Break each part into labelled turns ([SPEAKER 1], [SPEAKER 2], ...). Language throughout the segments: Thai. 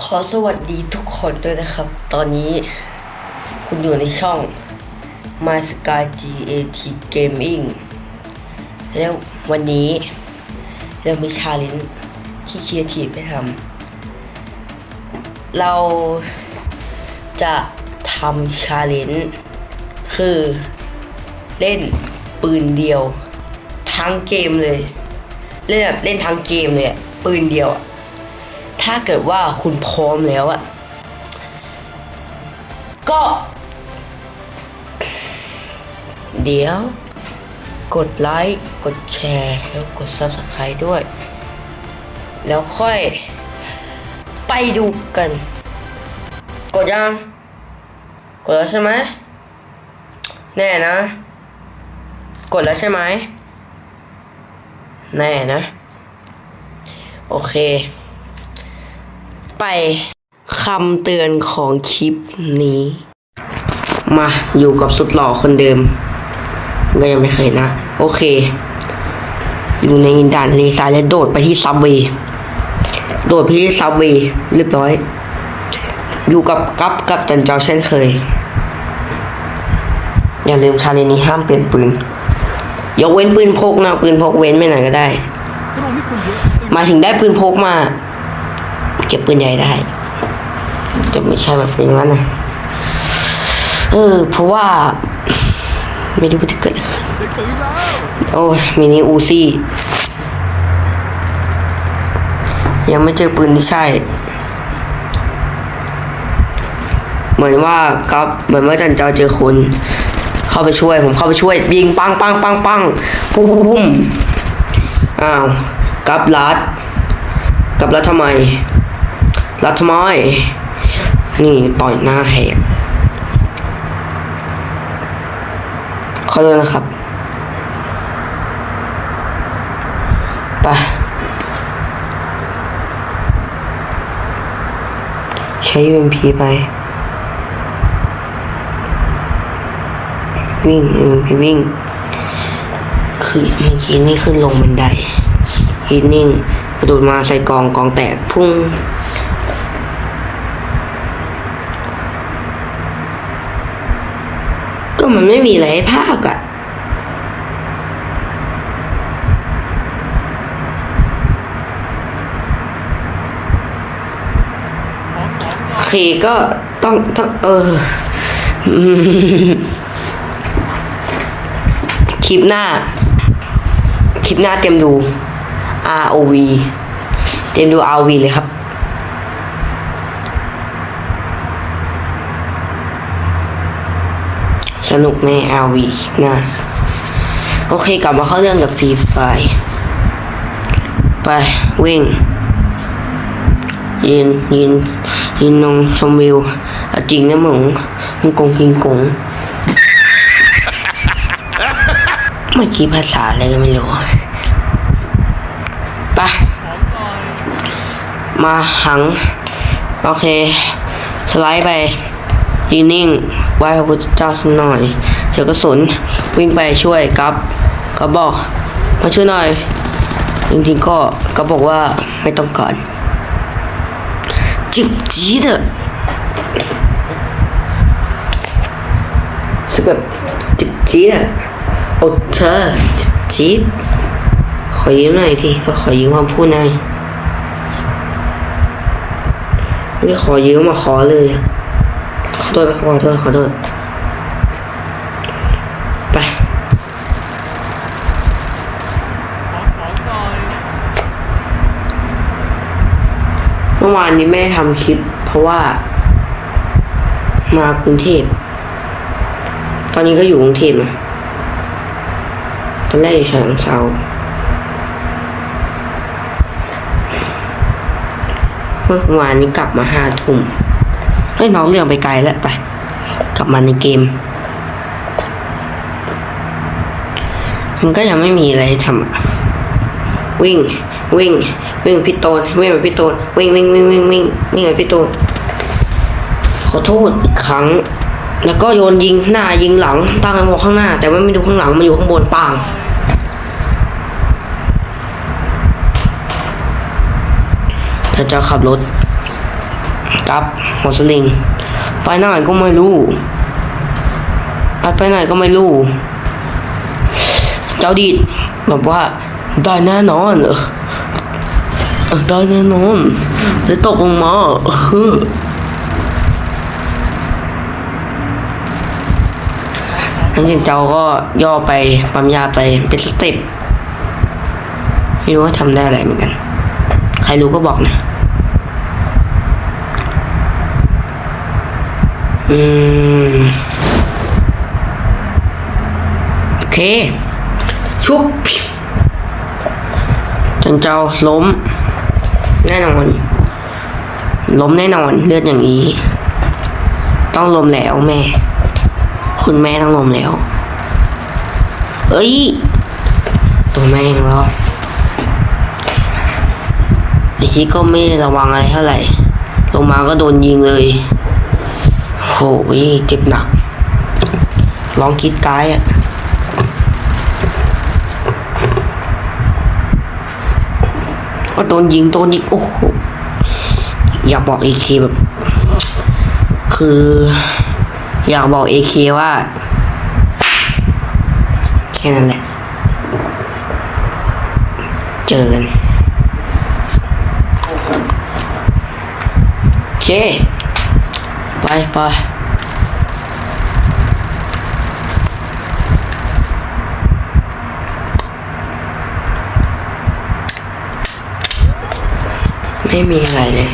[SPEAKER 1] ขอสวัสดีทุกคนด้วยนะครับ ตอนนี้คุณอยู่ในช่อง My Sky GAT Gaming แล้ววันนี้เรามีชาเลนจ์ที่ครีเอทีไปทำเราจะทำชาเลนจ์คือเล่นปืนเดียว ทั้งเกมเลย เล่นแบบเล่นทั้งเกมเลยปืนเดียวอะ ถ้าเกิดว่าคุณพร้อมแล้วอะก็ เดี๋ยว กดไลค์ กดแชร์แล้วกด Subscribe ด้วย แล้วค่อย ไปดูกัน กดยัง กดแล้วใช่ไหม แน่นะ กดแล้วใช่ไหม แน่นะ โอเค ไปคำเตือนของคลิปนี้ มาอยู่กับสุดหล่อคนเดิม ก็ยังไม่เคยนะ โอเค อยู่ในด่านเลทรายและโดดไปที่ซับเวย์โดดไปที่ซับเวย์เรียบร้อย อยู่กับกัปกับจันเจ้าเช่นเคย อย่าลืมชาเลนนี้ห้ามเปลี่ยนปืน ยกเว้นปืนพกนะ ปืนพกเว้นไม่ไหนก็ได้ มาถึงได้ปืนพกมา เก็บปืนใหญ่ได้แต่ไม่ใช่แบบอย่างนั้นนะเออ เพราะว่า ไม่รู้ว่าจะเกิดอะไรโอ้ยมินิอูซี่ ยังไม่เจอปืนที่ใช่ เหมือนว่ากับเหมือนว่าจันเจ้าเจอคนเข้าไปช่วย ผมเข้าไปช่วย ยิงปังปังปังปังปุ้มปุ้มปุ้มอ้าวกับลัดกับลัดทำไม ลัดทำไม นี่ต่อยหน้าแหกขอโทษนะครับไปใช้ UMP ไป วิ่ง UMP วิ่ง คือเมื่อกี้นี่ขึ้นลงบันไดฮิตนิ่งกระโดดมาใส่กองกองแตกพุ่ง ก็มันไม่มีอะไรให้ภาคอะโอเคก็ต้องต้องเออ คลิปหน้า คลิปหน้าเตรียมดู ROV เตรียมดู ROV เลยครับ สนุกใน RV คลิปหน้าโอเคกลับมาเข้าเรื่องกับฟรีไฟไปวิ่งยืนยืนยืนนงชมวิวจริงนะมึงมึงกงกินกงเมื่อกี้ภาษาอะไรก็ไม่รู้ไปมาหัง โอเค สไลด์ไปยืนนิ่ง ไหว้พระพุทธเจ้าสักหน่อยเจอกระสุนวิ่งไปช่วยกับกับบอกมาช่วยหน่อย จริงๆก็กับบอกว่าไม่ต้องการจิบจีดอะสึกแบบจิบจีดอะโอ้เธอจิบจีดขอยืมหน่อยทีก็ขอยืมคำพูดหน่อยไม่ขอยืมมาขอเลยอะ โทษนะครับขอโทษขอโทษไปเมื่อวานนี้แม่ทำคลิป เพราะว่า มากรุงเทพ ตอนนี้ก็อยู่กรุงเทพนะตอนแรกอยู่ฉะเชิงเซาเมื่อวานนี้กลับมาห้าทุ่ม ฮ้ยน้องเรื่องไปไกลแล้วไป กลับมาในเกม มันก็ยังไม่มีอะไรทำวิ่งวิ่ง วิ่งพี่โตนวิ่งไปพี่โตนวิ่งวิ่งวิ่งวิ่งวิ่งวิ่งไปพี่โตนขอโทษอีกครั้ง แล้วก็โยนยิงหน้ายิงหลังตั้งไอ้บอกข้างหน้า แต่ว่าไม่ดูข้างหลังมันอยู่ข้างบนปังท่าจ้าขับรถ กับหัวสลิง ไปไหนก็ไม่รู้ไปไหนก็ไม่รู้ เจ้าดีดแบบว่าได้แน่นอนเออได้แน่นอนจะตกลงมาเออหลังจากเจ้าก็ย่อไปปั๊มยาไปเป็นสเต็ปไม่รู้ว่าทำได้อะไรเหมือนกัน ใครรู้ก็บอกนะ อืมโอเค ชุบจนเจ้าล้ม แน่นอน ล้มแน่นอนเลือดอย่างนี้ ต้องล้มแล้วแม่ คุณแม่ต้องล้มแล้ว เอ้ย ตัวแม่งแล้วไอชิก็ไม่ระวังอะไรเท่าไหร่ลงมาก็โดนยิงเลยโหย เจ็บหนัก ลองคิดกายอะก็โดนยิงโดนยิงโอ้โหอยากบอกเอเคแบบ คือ อยากบอกเอเคว่า แค่นั้นแหละ เจอกันโอเค ไปไป ไม่มีอะไรเลย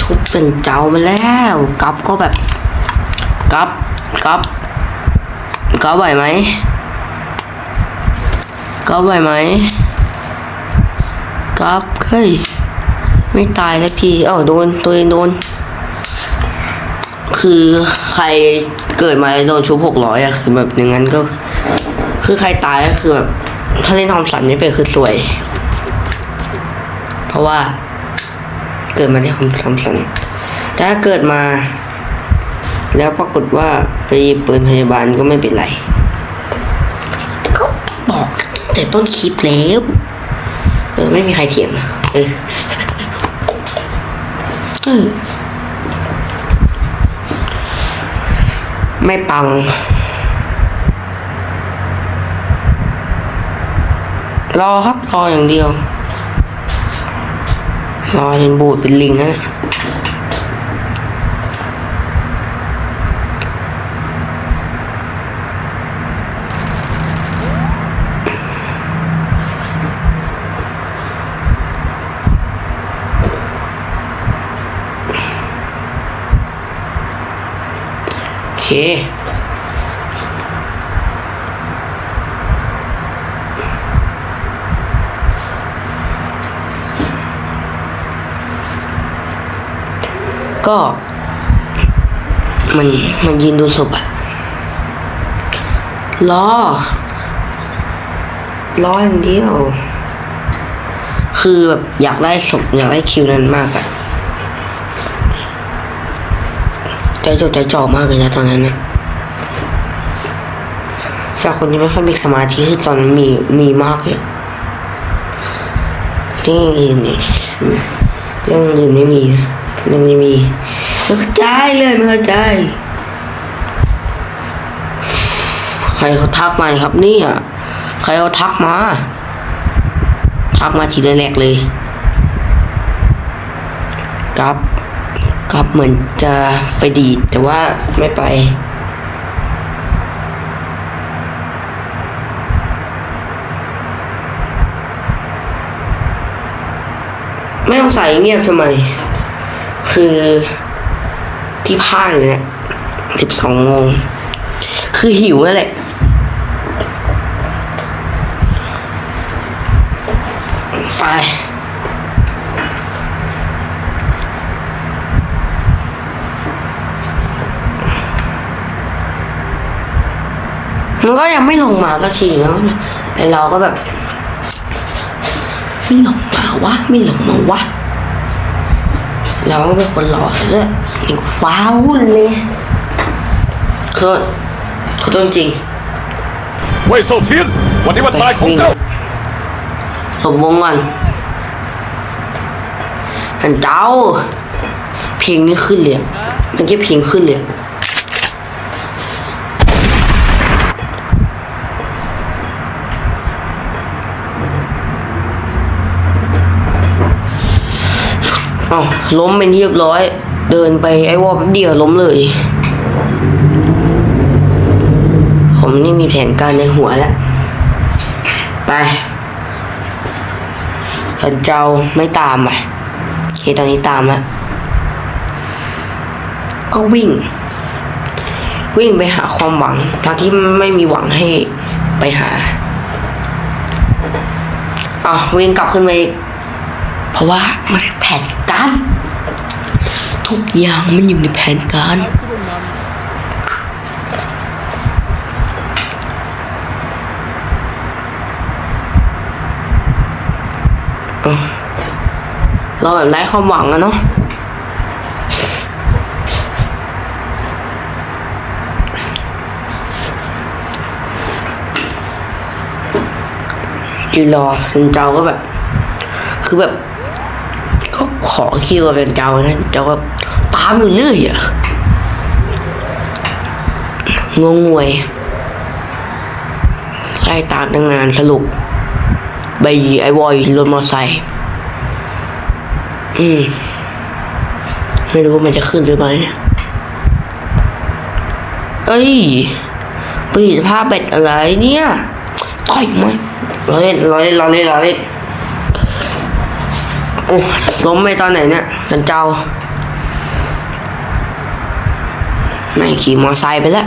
[SPEAKER 1] ทุบเป็นเจ้ามาแล้วกับก็แบบกับกับกับไหวไหมกับไหวไหมกับเฮ้ยไม่ตายสักทีเอ้าโดนตัวเองโดน คือใครเกิดมาแล้วโดนชุบหกร้อยอะคือแบบอย่างนั้นก็ คือใครตายก็คือแบบถ้าเล่นทอมสันไม่เป็นคือสวย ราะว่าเกิดมาได้คำคำสั่งแต่ถ้าเกิดมา แล้วปรากฏว่าไปหยิบปืนพยาบาลก็ไม่เป็นไรก็บอกแต่ต้นคลิปแล้ว เออ ไม่มีใครเถียงนะเออไม่ปัง รอครับ รออย่างเดียว รอจนบูดเป็นลิงนะโอเค ก็ มันมันยืนดูศพอะรอรออย่างเดียว คือแบบอยากได้ศพอยากได้คิวนั้นมากอะใจจดใจจ่อมากเลยนะตอนนั้นนะจากคนที่ไม่ค่อยมีสมาธิคือตอนนั้นมีมีมากเลยเรื่องอื่นเนี่ยเรื่องอื่นไม่มีนะ เรื่องไม่มีไม่เข้าใจเลยไม่เข้าใจ ใครเขาทักมาครับนี่ยใครเขาทักมา ทักมาทีแรกๆเลยกับกับเหมือนจะไปดีดแต่ว่าไม่ไปไม่ต้องใส่เงียบทำไม คือที่ภาคเนี่ยสิบสองโมง คือหิวนั่นแหละ ไป มันก็ยังไม่ลงมาสักทีนาะไอเราก็แบบ ไม่ลงมาวะ ไม่ลงมาวะ เราก็เป็นคนหล่อเลยว้าวเลยคือคือต้นจริง
[SPEAKER 2] เว่ยเซาเทียนวันนี้วันตายของเจ้า
[SPEAKER 1] สมวงก่อนหันเจ้า เพลงนี้ขึ้นเลยอะมันแค่เพลงขึ้นเลย อะอ้าล้มเป็นที่เรียบร้อย เดินไปไอ้วอลแป๊บเดียวล้มเลย ผมนี่มีแผนการในหัวแล้ว ไปฉันเจ้าไม่ตามอะเคตอนนี้ตามแล้วก็วิ่ง วิ่งไปหาความหวังทางที่ไม่มีหวังให้ไปหาอะวิ่งกลับขึ้นไปเพราะว่ามันแผน ทุกอย่างมันอยู่ในแผนการ เราแบบไร้ความหวังอะเนาะอีรอจนเจ้าก็แบบ คือแบบ ก็ขอคิวกับเป็นเจ้านะเจ้าก็ามอยู่เรื่อยอะงงงวยไล่ตามตั้งนานสรุปใบไอวอยรถมอไซค์อืม ไม่รู้ว่ามันจะขึ้นหรือไม่เอ้ยประสิทธิภาพเป็ดอะไรเนี่ย ต่อยมั้ยเราเล่นเราเล่นเราเล่นเราเล่นโอ้ล้มไปตอนไหนเนี่ยสันเจ้า แม่งขี่มอไซค์ไปแล้ว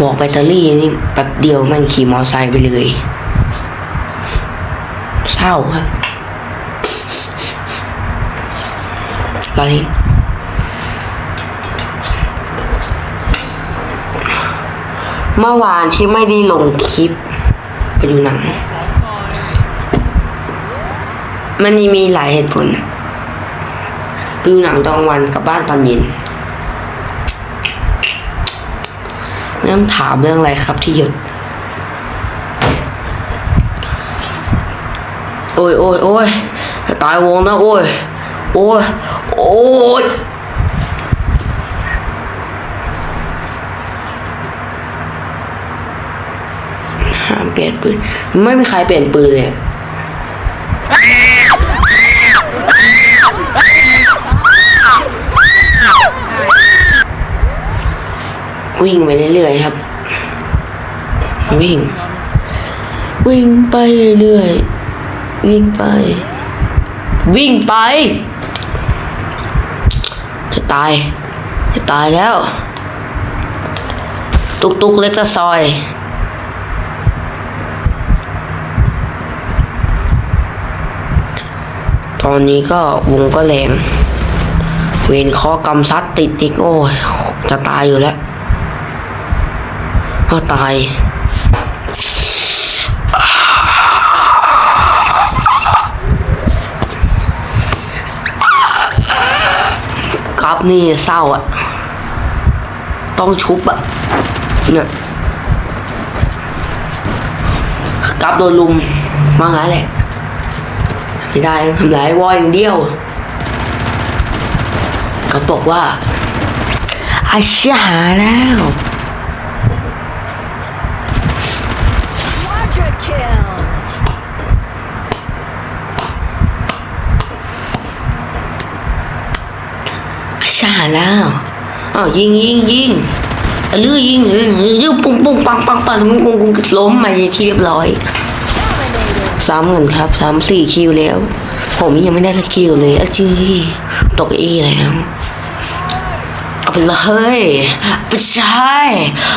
[SPEAKER 1] บอกแบตเตอรี่นี่แป๊บเดียวแม่งขี่มอไซค์ไปเลย เศร้าครับอะไรเมื่อวานที่ไม่ได้ลงคลิป ไปดูหนัง มันมีหลายเหตุผลไปดูหนังตอนวันกลับบ้านตอนเย็น ไม่ต้องถามเรื่องอะไรครับที่หยุด โอ้ยโอ้ยโอ้ยตายวงนะโอ้ย โอ้ย โอ้ยห้ามเปลี่ยนปืน ไม่มีใครเปลี่ยนปืนเลยอ วิ่งไปเรื่อยๆครับ วิ่ง วิ่งไปเรื่อยๆวิ่งไป วิ่งไป จะตาย จะตายแล้ว ตุกตุกเล็กตะซอยตอนนี้ก็วงก็แรง เวนคอกำซัดติดอีกโอ้จะตายอยู่แล้ว ก็ตายกราฟนี่เศร้าอะ ต้องชุบอะ เนี่ยกราฟโดนลุมมางั้นแหละไม่ได้ทำร้ายวออย่างเดียวก็บอกว่าอาชีหาแล้ว แล้วอ้ายิงยิงยิงลือยิงยิงยิงปุ้งปุ้งปังปังปังปุ้งปุ้งล้มมาที่เรียบร้อยซ้ำกันครับซ้ำสี่คิวแล้ว ผมยังไม่ได้ละคิวเลยอะจื้อตกอีแล้วเอาไปเลยเอาไปใช้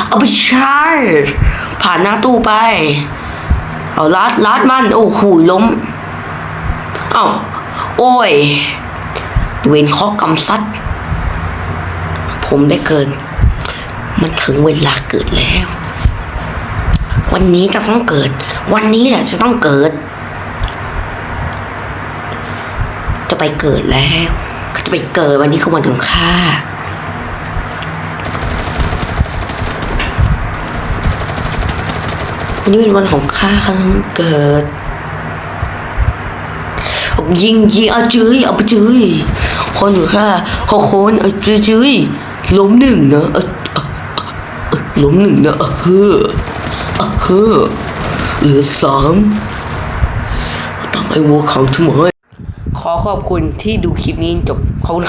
[SPEAKER 1] เอาไปใช้ผ่านหน้าตู้ไป เอาลัดลัดมัน โอ้โหล้มเอ้าโอ้ยเวนเคาะกำซัด มได้เกิน มันถึงเวลาเกิดแล้ว วันนี้จะต้องเกิด วันนี้แหละจะต้องเกิด จะไปเกิดแล้วจะไปเกิดวันนี้คือวันของข้าวันนี้เป็นวันของข้าข้าต้องเกิดยิงยิงเอาจื้ยเอาไปจื้ยคนอยู่ค่ะหกคนเอาจื้ยจื้ย ล้มหนึ่งนะอาเอาเอาล้มหนึ่งนะเอาเฮ้อเอาเฮ้อเหลือสามทำไมวัวเขาทำไมขอขอบคุณที่ดูคลิปนี้จนจบขอบคุณ